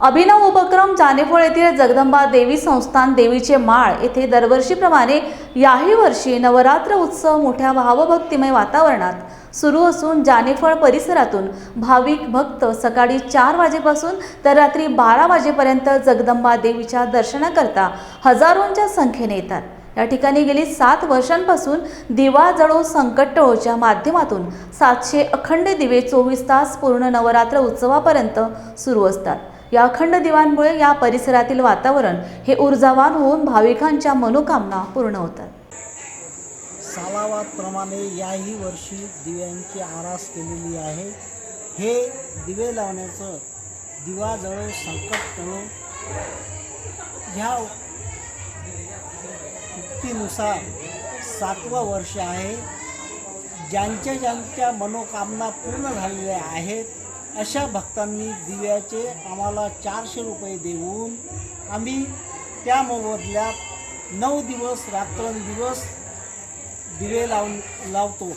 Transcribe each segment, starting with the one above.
अभिनव उपक्रम जानेफळ येथील जगदंबा देवी संस्थान देवीचे माळ येथे दरवर्षीप्रमाणे याही वर्षी नवरात्र उत्सव मोठ्या भावभक्तिमय वातावरणात सुरू असून जानेफळ परिसरातून भाविक भक्त सकाळी चार वाजेपासून तर रात्री बारा वाजेपर्यंत जगदंबा देवीच्या दर्शनाकरता हजारोंच्या संख्येने येतात. या ठिकाणी गेली सात वर्षांपासून दिवा जळो संकट टळोच्या माध्यमातून सातशे अखंड दिवे चोवीस तास पूर्ण नवरात्र उत्सवापर्यंत सुरू असतात. या अखंड दिवांमुळे या परिसरातील वातावरण हे ऊर्जावान होऊन भाविकांच्या मनोकामना पूर्ण होतात. सालावादप्रमाणे याही वर्षी दिव्यांची आरास केलेली आहे. हे दिवे लावण्याचं दिवा जळो संकट टळो ह्या उक्तीनुसार सातवं वर्ष आहे. ज्यांच्या ज्यांच्या मनोकामना पूर्ण झालेल्या आहेत अशा भक्तांनी दिव्याचे आम्हाला चारशे रुपये देऊन आम्ही त्या मोबदल्यात नऊ दिवस रात्रंदिवस दिवे लावून लावतो.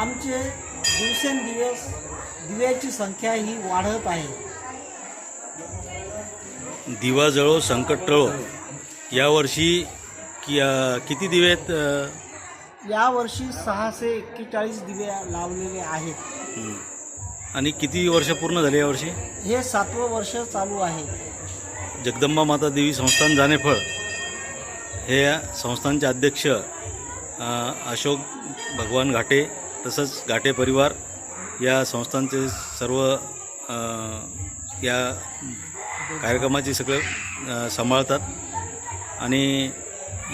आमचे दिवसेंदिवस दिव्याची संख्या ही वाढत आहे. दिवा जळो संकट टळो. यावर्षी कि किती दिवे आहेत यावर्षी सहाशे एक्केचाळीस दिवे लावलेले आहेत. आणि किती वर्ष पूर्ण झाली यावर्षी? हे सातवं वर्ष चालू आहे. जगदंबा माता देवी संस्थान जानेफळ. हे या संस्थानचे अध्यक्ष अ, अशोक भगवान घाटे तसंच घाटे परिवार या संस्थानचे सर्व अ, या कार्यक्रमाचे सगळे अ, सांभाळतात. आणि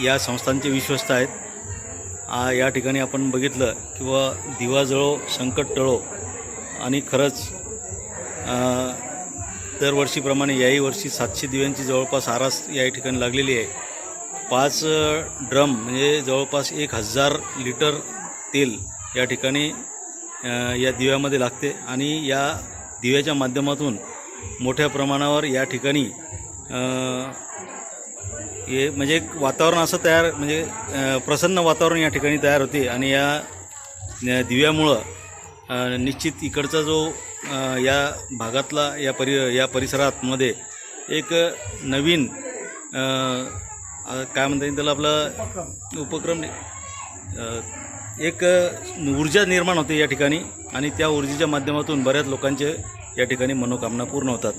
या संस्थांचे विश्वस्त आहेत. आ, या ठिकाणी आपण बघितलं किंवा दिवा जळो संकट टळो आणि खरंच दरवर्षीप्रमाणे याही वर्षी सातशे दिव्यांची जवळपास आरास या ठिकाणी लागलेली आहे. पाच ड्रम म्हणजे जवळपास एक हजार लिटर तेल या ठिकाणी या दिव्यामध्ये लागते आणि या दिव्याच्या माध्यमातून मोठ्या प्रमाणावर या ठिकाणी हे म्हणजे एक वातावरण असं तयार म्हणजे प्रसन्न वातावरण या ठिकाणी तयार होते. आणि या दिव्यामुळं निश्चित इकडचा जो या भागातला या परि या परिसरातमध्ये एक नवीन काय म्हणता येईल त्याला आपला उपक्रम एक ऊर्जा निर्माण होते या ठिकाणी. आणि त्या ऊर्जेच्या माध्यमातून बऱ्याच लोकांचे या ठिकाणी मनोकामना पूर्ण होतात.